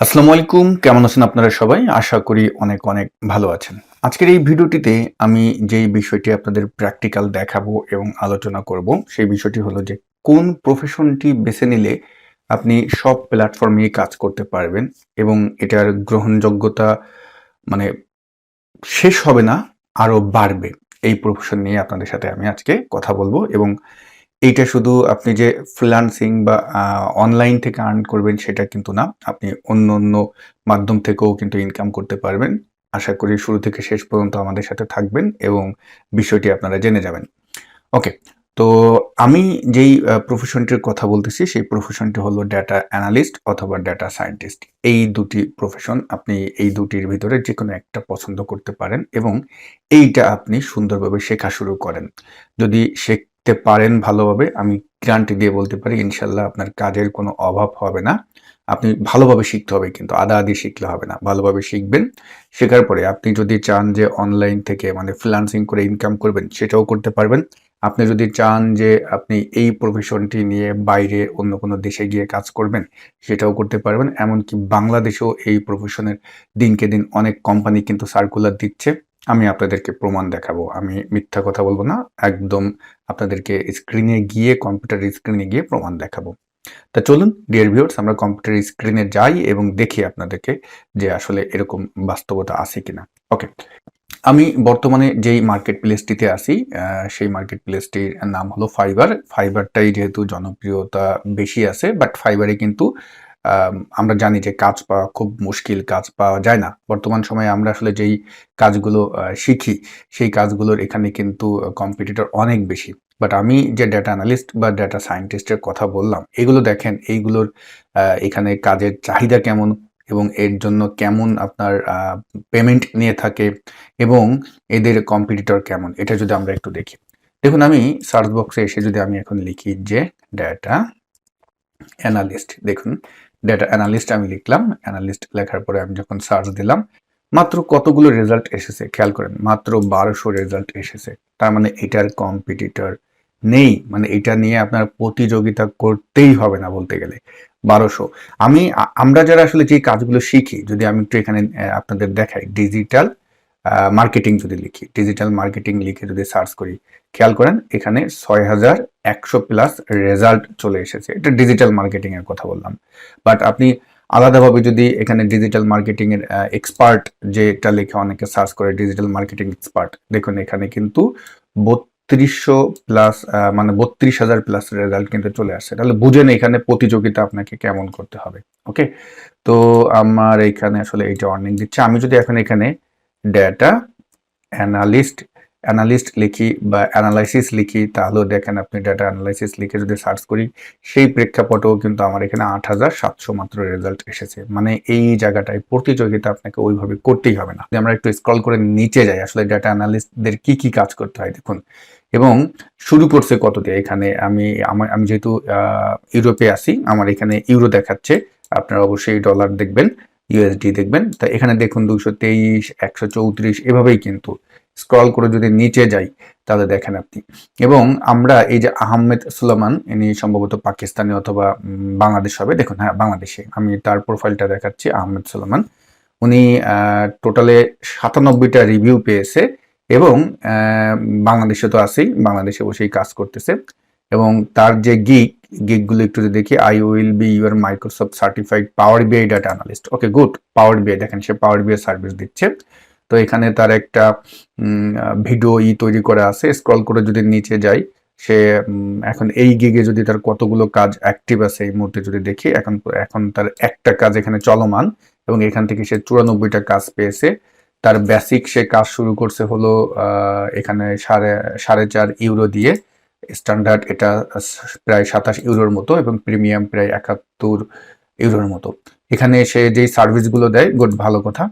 আসসালামু আলাইকুম। কেমন আছেন আপনারা সবাই? আশা করি অনেক অনেক ভালো আছেন। আজকের এই ভিডিওটিতে আমি যেই বিষয়টি আপনাদের প্র্যাকটিক্যাল দেখাবো এবং আলোচনা করব, সেই বিষয়টি হলো যে কোন প্রফেশনটি বেছে নিলে আপনি সব প্ল্যাটফর্মে কাজ করতে পারবেন এবং এটার গ্রহণযোগ্যতা মানে শেষ হবে না আরও বাড়বে। এই প্রফেশন নিয়ে আপনাদের সাথে আমি আজকে কথা বলব এবং এইটা শুধু আপনি যে ফ্রিল্যান্সিং বা অনলাইন থেকে আর্ন করবেন সেটা কিন্তু না। আপনি অন্য অন্য মাধ্যম থেকেও কিন্তু ইনকাম করতে পারবেন। আশা করি শুরু থেকে শেষ পর্যন্ত আমাদের সাথে থাকবেন এবং বিষয়টি আপনারা জেনে যাবেন। ওকে, তো আমি যেই প্রফেশনটির কথা বলতেছি সেই প্রফেশনটি হলো ডেটা অ্যানালিস্ট অথবা ডেটা সায়েন্টিস্ট এই দুটি প্রফেশন আপনি এই দুটির ভিতরে যে কোনো একটা পছন্দ করতে পারেন এবং এইটা আপনি সুন্দরভাবে শেখা শুরু করেন। যদি শিখতে পারেন ভালোভাবে, আমি গ্যারান্টি দিয়ে বলতে পারি, ইনশাল্লাহ আপনার কাজের কোনো অভাব হবে না। আপনি ভালোভাবে শিখতে হবে কিন্তু, আদা আদি শিখলে হবে না, ভালোভাবে শিখবেন। শেখার পরে আপনি যদি চান যে অনলাইন থেকে মানে ফ্রিলান্সিং করে ইনকাম করবেন, সেটাও করতে পারবেন। আপনি যদি চান যে আপনি এই প্রফেশনটি নিয়ে বাইরে অন্য কোনো দেশে গিয়ে কাজ করবেন, সেটাও করতে পারবেন। এমনকি বাংলাদেশেও এই প্রফেশনের দিনকে দিন অনেক কোম্পানি কিন্তু সার্কুলার দিচ্ছে। আমি আপনাদেরকে প্রমাণ দেখাবো, আমি মিথ্যা কথা বলব না, একদম আপনাদেরকে স্ক্রিনে গিয়ে কম্পিউটার স্ক্রিনে গিয়ে প্রমাণ দেখাবো। তা চলুন ডিয়ার ভিউয়ার্স আমরা কম্পিউটার স্ক্রিনে যাই এবং দেখি আপনাদেরকে যে আসলে এরকম বাস্তবতা আছে কিনা। ওকে আমি বর্তমানে যেই মার্কেট প্লেসটিতে আছি সেই মার্কেট প্লেসটির নাম হলো ফাইবার ফাইবারটাই যেহেতু জনপ্রিয়তা বেশি আছে বাট ফাইবারে কিন্তু আমরা জানি যে কাজ পাওয়া খুব মুশকিল, কাজ পাওয়া যায় না। বর্তমান সময়ে আমরা আসলে যেই কাজগুলো শিখি, সেই কাজগুলোর এখানে কিন্তু কম্পিটিটর অনেক বেশি। বাট আমি যে ডেটা অ্যানালিস্ট বা ডেটা সায়েন্টিস্টের কথা বললাম, এগুলো দেখেন, এইগুলোর এখানে কাজের চাহিদা কেমন এবং এর জন্য কেমন আপনার পেমেন্ট নিয়ে থাকে এবং এদের কম্পিটিটর কেমন, এটা যদি আমরা একটু দেখি। দেখুন, আমি সার্চ বক্সে এসে যদি আমি এখন লিখি যে ডেটা অ্যানালিস্ট দেখুন ডেটা অ্যানালিস্ট আমি লিখলাম। অ্যানালিস্ট লেখার পরে আমি যখন সার্চ দিলাম, মাত্র কতগুলো রেজাল্ট এসেছে? খেয়াল করেন, মাত্র বারোশো রেজাল্ট এসেছে। তার মানে এটার কম্পিটিটর নেই। মানে এটা নিয়ে আপনার প্রতিযোগিতা করতেই হবে না বলতে গেলে। বারোশো। আমি আমরা যারা আসলে যে কাজগুলো শিখি, যদি আমি একটু এখানে আপনাদের দেখাই। ডিজিটাল মার্কেটিং যদি লিখি ডিজিটাল মার্কেটিং লিখে যদি সার্চ করি, খেয়াল করেন, এখানে ছয় হাজার একশো প্লাস রেজাল্ট চলে এসেছে। এটা ডিজিটাল মার্কেটিং এর কথা বললাম। বাট আপনি আলাদাভাবে যদি এখানে ডিজিটাল মার্কেটিং এর এক্সপার্ট যেটা লিখে অনেকে সার্চ করে ডিজিটাল মার্কেটিং এক্সপার্ট দেখুন এখানে কিন্তু বত্রিশশো প্লাস মানে বত্রিশ হাজার প্লাস রেজাল্ট কিন্তু চলে আসছে। তাহলে বুঝেন এখানে প্রতিযোগিতা আপনাকে কেমন করতে হবে ওকে তো আমার এখানে আসলে এইটা অর্নিং দিচ্ছে, আমি যদি এখন এখানে ডেটা অ্যানালিস্ট অ্যানালিস্ট লিখি বা অ্যানালাইসিস লিখি, তাহলেও দেখেন আপনি ডাটা অ্যানালাইসিস লিখে যদি সার্চ করি, সেই প্রেক্ষাপটেও কিন্তু আমার এখানে আট হাজার সাতশো মাত্র রেজাল্ট এসেছে। মানে এই জায়গাটায় প্রতিযোগিতা আপনাকে ওইভাবে করতেই হবে না। আমরা একটু স্ক্রল করে নিচে যাই, আসলে ডাটা অ্যানালিস্টদের কি কি কাজ করতে হয় দেখুন। এবং শুরু করছে কত দিয়ে? এখানে আমি, আমার, আমি যেহেতু ইউরোপে আছি, আমার এখানে ইউরো দেখাচ্ছে, আপনারা অবশ্যই ডলার দেখবেন ইউএসডি দেখবেন। তা এখানে দেখুন দুশো তেইশ, একশো চৌত্রিশ, এভাবেই কিন্তু স্ক্রল করে যদি নিচে যাই, তাহলে দেখেন আপনি। এবং আমরা এই যে আহমেদ সুলেমান, ইনি সম্ভবত পাকিস্তানি অথবা বাংলাদেশ হবে। দেখুন হ্যাঁ বাংলাদেশে। আমি তার প্রোফাইলটা দেখাচ্ছি, আহমেদ সুলেমান। উনি টোটালে সাতানব্বইটা রিভিউ পেয়েছে এবং বাংলাদেশে তো আছেই, বাংলাদেশে বসেই কাজ করতেছে। এবং তার যে গিগ গিগগুলো একটু যদি দেখি I will be your Microsoft certified Power BI data analyst okay good Power BI দেখেন সে পাওয়ার বিআই সার্ভিস দিচ্ছে। তো এখানে তার একটা ভিডিও ই তৈরি করা আছে। স্ক্রল করে যদি নিচে যাই, সে এখন এই গিগে যদি তার কতগুলো কাজ অ্যাক্টিভ আছে এই মুহূর্তে যদি দেখি, এখন এখন তার একটা কাজ এখানে চলমান এবং এখান থেকে সে চুরানব্বইটা কাজ পেয়েছে। তার বেসিক সে কাজ শুরু করছে হলো এখানে সাড়ে সাড়ে চার ইউরো দিয়ে। স্ট্যান্ডার্ড এটা প্রায় সাতাশ ইউরোর মতো এবং প্রিমিয়াম প্রায় একাত্তর ইউরোর মতো। এখানে সে যেই সার্ভিসগুলো দেয় গুড ভালো কথা।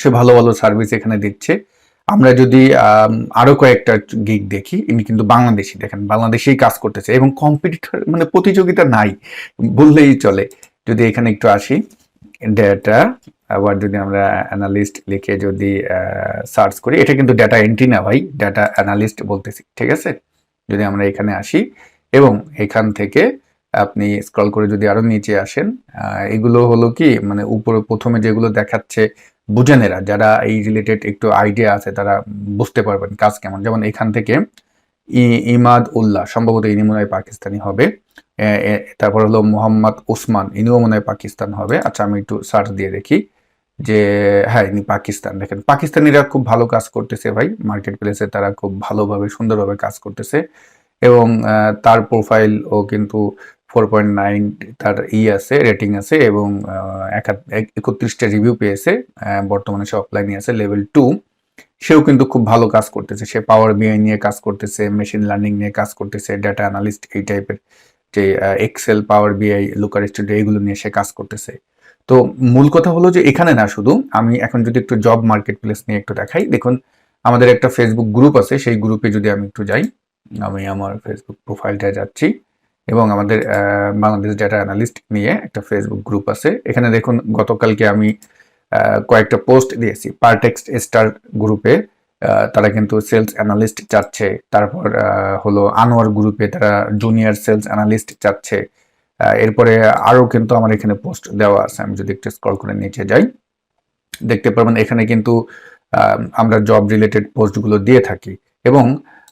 সে ভালো ভালো সার্ভিস এখানে দিচ্ছে। আমরা যদি আরও কয়েকটা গিগ দেখি, ইনি কিন্তু বাংলাদেশি দেখেন, বাংলাদেশেই কাজ করতেছে এবং কম্পিটিটর মানে প্রতিযোগিতা নাই, বললেই চলে। যদি এখানে একটু আসি ডেটা আবার যদি আমরা অ্যানালিস্ট লিখে যদি সার্চ করি, এটা কিন্তু ডেটা এন্ট্রি না ভাই ডেটা অ্যানালিস্ট বলতেছি, ঠিক আছে? যদি আমরা এখানে আসি, এবং এখান থেকে আপনি স্ক্রল করে যদি আরও নিচে আসেন এগুলো হলো কি মানে উপরে প্রথমে যেগুলো দেখাচ্ছে বুঝেন এরা যারা এই রিলেটেড একটু আইডিয়া আছে, তারা বুঝতে পারবেন কাজ কেমন। যেমন এখান থেকে ইমাদ উল্লাহ, সম্ভবত ইনি মনে হয় পাকিস্তানি হবে। তারপর হলো মোহাম্মদ উসমান, ইনিও মনে হয় পাকিস্তান হবে। আচ্ছা আমি একটু সার্চ দিয়ে দেখি যে হ্যাঁ ইনি পাকিস্তান। দেখেন, পাকিস্তানিরা খুব ভালো কাজ করতেছে ভাই। মার্কেট প্লেসে তারা খুব ভালোভাবে, সুন্দরভাবে কাজ করতেছে। এবং তার প্রোফাইল ও কিন্তু ফোর পয়েন্ট নাইন তার ই আছে, রেটিং আছে এবং একত্রিশটা রিভিউ পেয়েছে বর্তমানে সে অফলাইনে আছে লেভেল টু সেও কিন্তু খুব ভালো কাজ করতেছে, সে পাওয়ার বিআই নিয়ে কাজ করতেছে মেশিন লার্নিং নিয়ে কাজ করতেছে ডেটা অ্যানালিস্ট এই টাইপের যে এক্সেল পাওয়ার বিআই লুকার স্টুডিও এইগুলো নিয়ে সে কাজ করতেছে। তো মূল কথা হলো যে এখানে না শুধু আমি এখন যদি একটু জব মার্কেট প্লেস নিয়ে একটু দেখাই, দেখুন আমাদের একটা ফেসবুক গ্রুপ আছে, সেই গ্রুপে যদি আমি একটু যাই, আমি আমার ফেসবুক প্রোফাইলটা যাচ্ছি। এবং আমাদের বাংলাদেশ ডেটা অ্যানালিস্ট নিয়ে একটা ফেসবুক গ্রুপ আছে। এখানে দেখুন, গতকালকে আমি কয়েকটা পোস্ট দিয়েছি। পারটেক্সট স্টার গ্রুপে তারা কিন্তু সেলস অ্যানালিস্ট চাচ্ছে। তারপর হলো আনোয়ার গ্রুপে তারা জুনিয়র সেলস অ্যানালিস্ট চাচ্ছে। এরপরে আরও কিন্তু আমার এখানে পোস্ট দেওয়া আছে। আমি যদি একটু স্ক্রল করে নিচে যাই, দেখতে পারবেন এখানে কিন্তু আমরা জব রিলেটেড পোস্টগুলো দিয়ে থাকি। এবং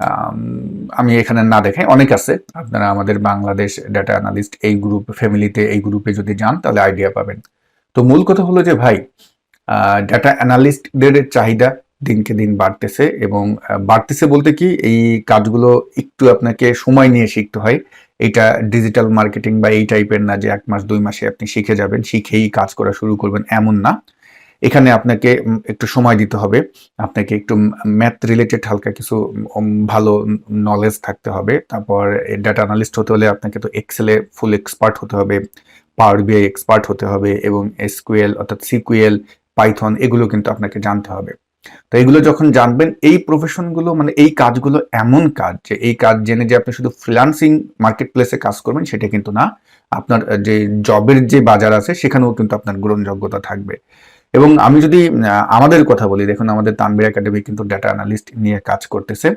আম, এখানে না দেখাই অনেক আছে। আপনারা আমাদের বাংলাদেশ ডাটা অ্যানালিস্ট এই গ্রুপ ফ্যামিলিতে এই গ্রুপে যদি যান তাহলে আইডিয়া পাবেন। তো মূল কথা হলো যে ভাই ডাটা অ্যানালিস্টদের চাহিদা দিনকে দিন বাড়তেছে এবং বাড়তেছে বলতে কি এই কাজগুলো একটু আপনাকে সময় নিয়ে শিখতে হয়। এটা ডিজিটাল মার্কেটিং বা এই টাইপের না যে এক মাস দুই মাসে আপনি শিখে যাবেন শিখেই কাজ করা শুরু করবেন এমন না। এখানে আপনাকে একটু সময় দিতে হবে। আপনাকে একটু ম্যাথ রিলেটেড হালকা কিছু ভালো নলেজ থাকতে হবে। তারপর ডাটা অ্যানালিস্ট হতে হলে আপনাকে তো এক্সেলে ফুল এক্সপার্ট হতে হবে পাওয়ার বিআই এক্সপার্ট হতে হবে এবং এসকুয়েল অর্থাৎ সিকুয়েল পাইথন এগুলো কিন্তু আপনাকে জানতে হবে। তো এগুলো যখন জানবেন, এই প্রফেশনগুলো মানে এই কাজগুলো এমন কাজ যে এই কাজ জেনে যে আপনি শুধু ফ্রিলান্সিং মার্কেট প্লেসে কাজ করবেন, সেটা কিন্তু না। আপনার যে জবের যে বাজার আছে, সেখানেও কিন্তু আপনার গ্রহণযোগ্যতা থাকবে। এবং আমি যদি আমাদের কথা বলি, দেখুন আমাদের তানবির একাডেমি কিন্তু ডাটা অ্যানালিস্ট নিয়ে কাজ করতেছে।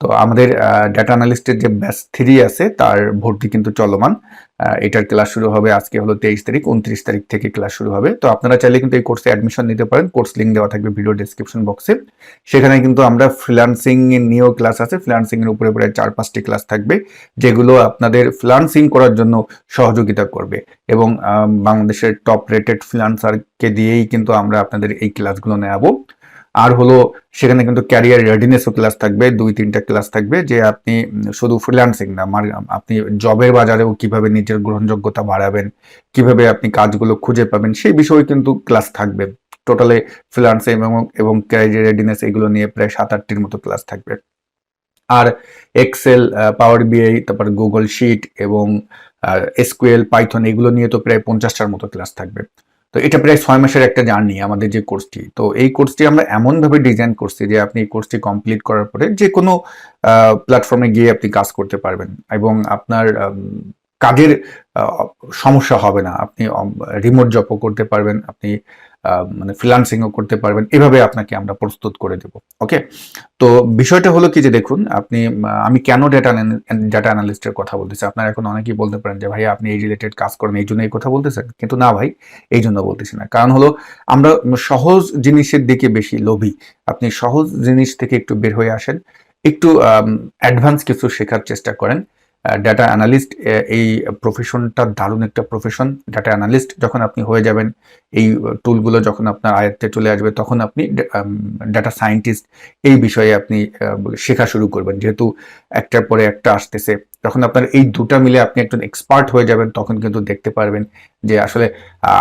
তো আমাদের ডাটা অ্যানালিস্টের যে ব্যাচ থ্রি আছে, তার ভর্তি কিন্তু চলমান। এটার ক্লাস শুরু হবে আজকে হলো তেইশ তারিখ, উনত্রিশ তারিখ থেকে ক্লাস শুরু হবে। তো আপনারা চাইলে কিন্তু এই কোর্সে অ্যাডমিশন নিতে পারেন। কোর্স লিঙ্ক দেওয়া থাকবে ভিডিও ডেসক্রিপশন বক্সে সেখানে কিন্তু আমরা ফ্রিলান্সিং নিয়েও ক্লাস আছে। ফ্রিলান্সিং এর উপরে প্রায় চার, পাঁচটি ক্লাস থাকবে, যেগুলো আপনাদের ফ্রিলান্সিং করার জন্য সহযোগিতা করবে। এবং বাংলাদেশের টপ রেটেড ফ্রিলান্সারকে দিয়েই কিন্তু আমরা আপনাদের এই ক্লাসগুলো নেওয়াবো আর হলো সেখানে কিন্তু ক্যারিয়ার রেডিনেসও ক্লাস থাকবে, দুই তিনটা ক্লাস থাকবে যে আপনি শুধু ফ্রিল্যান্সিং না আপনি জবের বাজারেও কীভাবে নিজের গ্রহণযোগ্যতা বাড়াবেন, কীভাবে আপনি কাজগুলো খুঁজে পাবেন, সেই বিষয়ে কিন্তু ক্লাস থাকবে। টোটালে ফ্রিল্যান্সিং এবং এবং ক্যারিয়ার রেডিনেস এগুলো নিয়ে প্রায় সাত আটটির মতো ক্লাস থাকবে। আর এক্সেল পাওয়ার বিআই তারপর গুগল শিট এবং এসকিউএল পাইথন এগুলো নিয়ে তো প্রায় পঞ্চাশটার মতো ক্লাস থাকবে। তো এটা প্রায় ছয় মাসের একটা জার্নি আমাদের যে কোর্সটি। তো এই কোর্সটি আমরা এমনভাবে ডিজাইন করছি যে আপনি এই কোর্সটি কমপ্লিট করার পরে যে কোনো প্ল্যাটফর্মে গিয়ে আপনি কাজ করতে পারবেন এবং আপনার কাজের সমস্যা হবে না। আপনি রিমোট জবও করতে পারবেন। আপনি মানে ফ্রিলান্সিংও করতে পারবেন। এভাবে আপনাকে আমরা প্রস্তুত করে দেব। ওকে তো বিষয়টা হলো কি যে দেখুন, আপনি, আমি কেন ডেটা ডেটা অ্যানালিস্টের কথা বলতেছি? আপনারা এখন অনেকেই বলতে পারেন যে ভাই আপনি এই রিলেটেড কাজ করেন, এই জন্য এই কথা বলতেছেন? কিন্তু না ভাই, এই জন্য বলতেছি না। কারণ হলো, আমরা সহজ জিনিসের দিকে বেশি লোভী। আপনি সহজ জিনিস থেকে একটু বের হয়ে আসেন, একটু অ্যাডভান্স কিছু শেখার চেষ্টা করেন। ডাটা অ্যানালিস্ট এই প্রফেশনটা দারুণ একটা প্রফেশন ডাটা অ্যানালিস্ট যখন আপনি হয়ে যাবেন, এই টুলগুলো যখন আপনার আয়ত্তে চলে আসবে, তখন আপনি ডাটা সায়েন্টিস্ট এই বিষয়ে আপনি শেখা শুরু করবেন। যেহেতু একটার পরে একটা আসতেছে যখন আপনার এই দুটা মিলে আপনি একজন এক্সপার্ট হয়ে যাবেন, তখন কিন্তু দেখতে পারবেন যে আসলে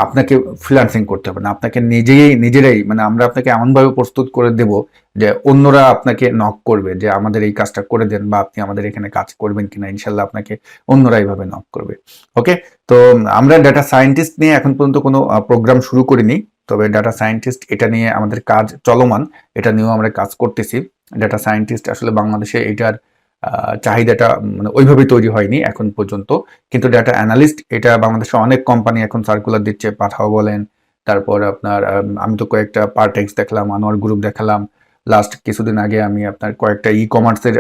আপনাকে ফ্রিল্যান্সিং করতে হবে না। আপনাকে নিজেই, নিজেরাই মানে আমরা আপনাকে এমনভাবে প্রস্তুত করে দেব যে অন্যরা আপনাকে নক করবে যে আমাদের এই কাজটা করে দেন বা আপনি আমাদের এখানে কাজ করবেন কিনা, ইনশাল্লাহ আপনাকে অন্যরা এইভাবে নক করবে। ওকে তো আমরা ডাটা সায়েন্টিস্ট নিয়ে এখন পর্যন্ত কোনো প্রোগ্রাম শুরু করিনি। তবে ডাটা সায়েন্টিস্ট এটা নিয়ে আমাদের কাজ চলমান। এটা নিয়েও আমরা কাজ করতেছি। ডাটা সায়েন্টিস্ট আসলে বাংলাদেশে এটার চাহিদাটা মানে ওইভাবে তৈরি হয়নি এখন পর্যন্ত। কিন্তু ডাটা অ্যানালিস্ট এটা বাংলাদেশে অনেক কোম্পানি এখন সার্কুলার দিচ্ছে, পাঠাও বলেন। তারপর আপনার, আমি তো কয়েকটা পার্টেক্স দেখলাম আনোয়ার গ্রুপ দেখালাম। লাস্ট কিছুদিন আগে আমি আপনার কয়েকটা ই কমার্সের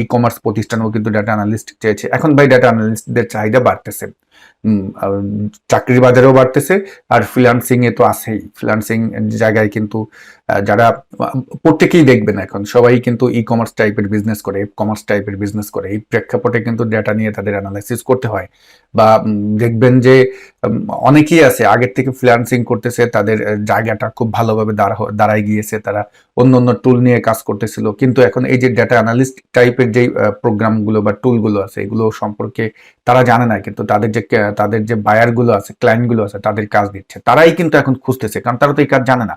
ই কমার্স প্রতিষ্ঠানও কিন্তু ডাটা অ্যানালিস্ট চেয়েছে। এখন ভাই ডাটা অ্যানালিস্টদের চাহিদা বাড়তেছে। চাকরির বাজারেও বাড়তেছে। আর ফ্রিল্যান্সিং এ তো আছেই। ফ্রিল্যান্সিং জায়গায় কিন্তু যারা, প্রত্যেকেই দেখবেন এখন, সবাই কিন্তু ই কমার্স টাইপের বিজনেস করে কমার্স টাইপের বিজনেস করে। এই প্রেক্ষাপটে কিন্তু ডেটা নিয়ে তাদের অ্যানালাইসিস করতে হয়। বা দেখবেন যে অনেকেই আছে, আগের থেকে ফ্রিল্যান্সিং করতেছে, তাদের জায়গাটা খুব ভালোভাবে দাঁড়া দাঁড়ায় গিয়েছে, তারা অন্য অন্য টুল নিয়ে কাজ করতেছিল। কিন্তু এখন এই যে ডেটা অ্যানালিস্ট টাইপের যে প্রোগ্রামগুলো বা টুলগুলো আছে, এগুলো সম্পর্কে তারা জানে না, কিন্তু তাদের যে তাদের যে বায়ারগুলো আছে ক্লায়েন্টগুলো আছে, তাদের কাজ দিচ্ছে। তারাই কিন্তু এখন খুঁজতেছে, কারণ তারা তো এই কাজ জানে না।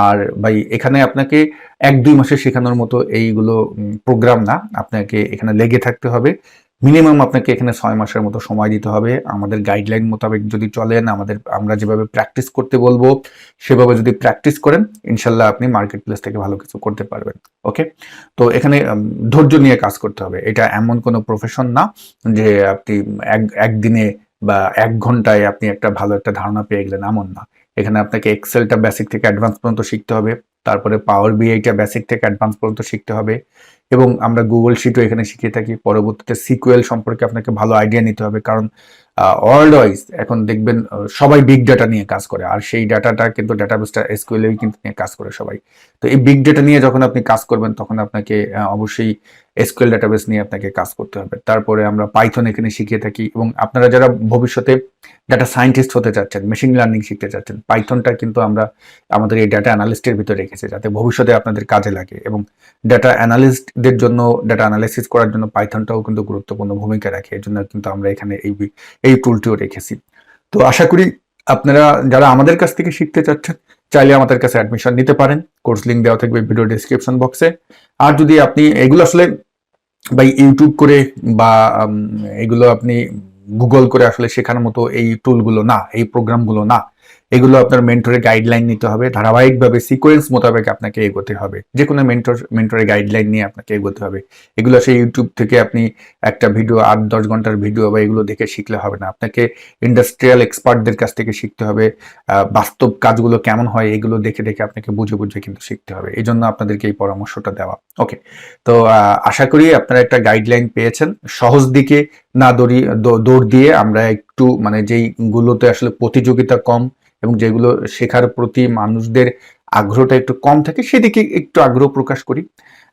আর ভাই, এখানে আপনাকে এক দুই মাসে শেখানোর মতো এইগুলো প্রোগ্রাম না। আপনাকে এখানে লেগে থাকতে হবে। মিনিমাম আপনাকে এখানে ছয় মাসের মতো সময় দিতে হবে। আমাদের গাইডলাইন মোতাবেক যদি চলেন, আমাদের, আমরা যেভাবে প্র্যাকটিস করতে বলব, সেভাবে যদি প্র্যাকটিস করেন, ইনশাল্লাহ আপনি মার্কেট প্লেস থেকে ভালো কিছু করতে পারবেন। ওকে তো এখানে ধৈর্য নিয়ে কাজ করতে হবে। এটা এমন কোনো প্রফেশন না যে আপনি এক, একদিনে বা এক ঘন্টায় আপনি একটা ভালো একটা ধারণা পেয়ে গেলেন, এমন না। এখানে আপনাকে এক্সেলটা বেসিক থেকে অ্যাডভান্স পর্যন্ত শিখতে হবে। তারপরে পাওয়ার বিআইটা বেসিক থেকে অ্যাডভান্স পর্যন্ত শিখতে হবে। এবং আমরা গুগল শিটও এখানে শিখিয়ে থাকি। পরবর্তীতে সিকুয়েল সম্পর্কে আপনাকে ভালো আইডিয়া নিতে হবে। কারণ ওয়ার্ল্ড ওয়াইজ এখন দেখবেন সবাই বিগ ডাটা নিয়ে কাজ করে, আর সেই ডাটাটা কিন্তু ডাটাবেসটা এসকিউএল কিন্তু নিয়ে কাজ করে সবাই। তো এই বিগ ডাটা নিয়ে যখন আপনি কাজ করবেন, তখন আপনাকে অবশ্যই এসকিউএল ডাটাবেস নিয়ে আপনাকে কাজ করতে হবে। তারপরে আমরা পাইথন এখানে শিখিয়ে থাকি, এবং আপনারা যারা ভবিষ্যতে ডাটা সায়েন্টিস্ট হতে চাচ্ছেন মেশিন লার্নিং শিখতে চাচ্ছেন পাইথনটা কিন্তু আমরা আমাদের এই ডাটা অ্যানালিস্টের ভিতরে রেখেছি, যাতে ভবিষ্যতে আপনাদের কাজে লাগে, এবং ডাটা অ্যানালিস্টদের জন্য ডাটা অ্যানালাইসিস করার জন্য পাইথনটাও কিন্তু গুরুত্বপূর্ণ ভূমিকা রাখে এর জন্য কিন্তু আমরা এখানে এই বি- এই টুলটিও রেখেছি। তো আশা করি আপনারা যারা আমাদের কাছ থেকে শিখতে চাচ্ছেন, চাইলে আমাদের কাছে অ্যাডমিশন নিতে পারেন। কোর্স লিঙ্ক দেওয়া থাকবে ভিডিও ডিসক্রিপশন বক্সে আর যদি আপনি এগুলো আসলে বা ইউটিউব করে বা এগুলো আপনি গুগল করে আসলে শেখার মতো এই টুলগুলো না, এই প্রোগ্রামগুলো না এগুলো আপনার মেন্টরের গাইডলাইন নিতে হবে। ধারাবাহিকভাবে সিকোয়েন্স মোতাবেক আপনাকে এগোতে হবে। যে কোনো মেন্টর মেন্টরের গাইডলাইন নিয়ে আপনাকে এগোতে হবে। এগুলো সেই ইউটিউব থেকে আপনি একটা ভিডিও আট, দশ ঘণ্টার ভিডিও বা এগুলো দেখে শিখলে হবে না। আপনাকে ইন্ডাস্ট্রিয়াল এক্সপার্টদের কাছ থেকে শিখতে হবে। বাস্তব কাজগুলো কেমন হয় এগুলো দেখে দেখে আপনাকে বুঝে বুঝে কিন্তু শিখতে হবে। এই জন্য আপনাদেরকে এই পরামর্শটা দেওয়া। ওকে তো আশা করি আপনারা একটা গাইডলাইন পেয়েছেন। সহজ দিকে না দৌড়ি দৌড় দিয়ে আমরা একটু মানে যেইগুলোতে আসলে প্রতিযোগিতা কম এবং যেগুলো শেখার প্রতি মানুষদের আগ্রহটা একটু কম থাকে, সেদিকে একটু আগ্রহ প্রকাশ করি।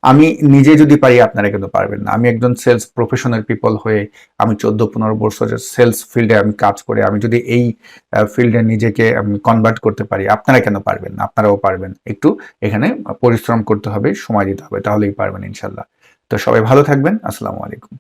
আমি নিজে যদি পারি, আপনারা কিন্তু পারবেন না। আমি একজন সেলস প্রফেশনাল পিপল হয়ে আমি চোদ্দ পনেরো বছরের সেলস ফিল্ডে আমি কাজ করে, আমি যদি এই ফিল্ডে নিজেকে আমি কনভার্ট করতে পারি, আপনারা কেন পারবেন না? আপনারাও পারবেন। একটু এখানে পরিশ্রম করতে হবে, সময় দিতে হবে, তাহলেই পারবেন ইনশাল্লাহ। তো সবাই ভালো থাকবেন। আসসালামু আলাইকুম।